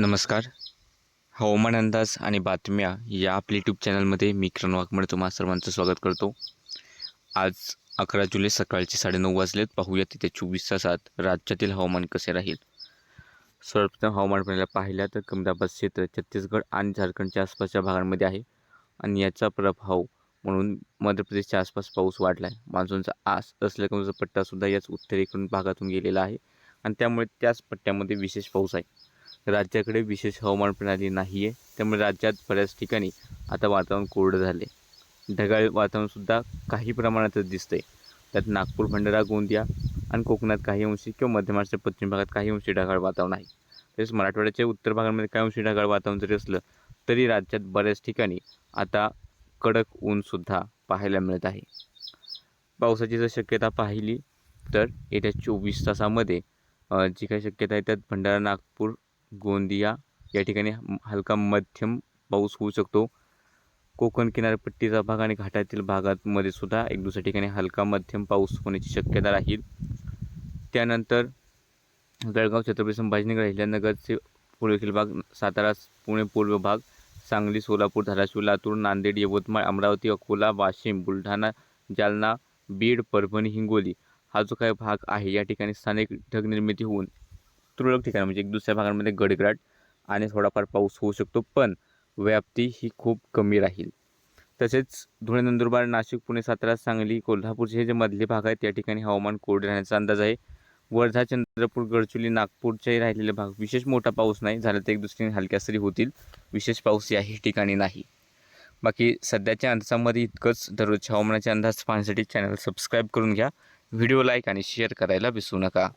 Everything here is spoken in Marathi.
नमस्कार. हवामान अंदाज आणि बातम्या या आपल्या यूट्यूब चॅनलमध्ये मी किरण वाघमडे तुम्हा सर्वांचं स्वागत करतो. आज अकरा जुलै सकाळचे साडेनऊ वाजलेत. पाहूया तिथे चोवीस तासात राज्यातील हवामान कसे राहील. सर्वप्रथम हवामान प्रणालीला पाहिल्या तर कमदाबाद क्षेत्र छत्तीसगड आणि झारखंडच्या आसपासच्या भागांमध्ये आहे आणि याचा प्रभाव म्हणून मध्य प्रदेशच्या आसपास पाऊस वाढला आहे मान्सूनचा आस असलेला पट्टासुद्धा याच उत्तरेकडून भागातून गेलेला आहे आणि त्यामुळे त्याच पट्ट्यामध्ये विशेष पाऊस आहे. राज्याकडे विशेष हवामान प्रणाली नाही आहे त्यामुळे राज्यात बऱ्याच ठिकाणी आता वातावरण कोरडं झाले ढगाळ वातावरणसुद्धा काही प्रमाणातच दिसतं आहे त्यात नागपूर भंडारा गोंदिया आणि कोकणात काही अंशी किंवा मध्य महाराष्ट्र पश्चिम भागात काही अंशी ढगाळ वातावरण आहे. तसेच मराठवाड्याच्या उत्तर भागामध्ये काही अंशी ढगाळ वातावरण जरी असलं तरी राज्यात बऱ्याच ठिकाणी आता कडक ऊनसुद्धा पाहायला मिळत आहे. पावसाची जर शक्यता पाहिली तर येत्या चोवीस तासामध्ये जी काही शक्यता आहे त्यात भंडारा नागपूर गोंदिया या ठिकाणी हलका मध्यम पाऊस होऊ शकतो. कोकण किनारपट्टीचा भाग आणि घाटातील भागांमध्ये सुद्धा एक दुसऱ्या ठिकाणी हलका मध्यम पाऊस होण्याची शक्यता राहील. त्यानंतर जळगाव छत्रपती संभाजीनगर अहिल्यानगरचे पूर्वेकडील भाग सातारा पुणे पूर्व भाग सांगली सोलापूर धाराशिव लातूर नांदेड यवतमाळ अमरावती अकोला वाशिम बुलढाणा जालना बीड परभणी हिंगोली हा जो काही भाग आहे या ठिकाणी स्थानिक ढग निर्मिती होऊन तुरळक ठिकाणी म्हणजे एक दुसऱ्या भागांमध्ये गडगडाट आणि थोडाफार पाऊस होऊ शकतो पण व्याप्ती ही खूप कमी राहील. तसेच धुळे नंदुरबार नाशिक पुणे सातारा सांगली कोल्हापूरचे हे जे मधले भाग आहेत त्या ठिकाणी हवामान कोरडे राहण्याचा अंदाज आहे. वर्धा चंद्रपूर गडचुली नागपूरचे राहिलेले भाग विशेष मोठा पाऊस नाही झाला तर एक दुसरीने हलक्या सरी होतील. विशेष पाऊस याही ठिकाणी नाही. बाकी सध्याच्या अंदाजामध्ये इतकंच. दररोजच्या हवामानाचे अंदाज पाहण्यासाठी चॅनल सबस्क्राईब करून घ्या. व्हिडिओ लाईक आणि शेअर करायला विसरू नका.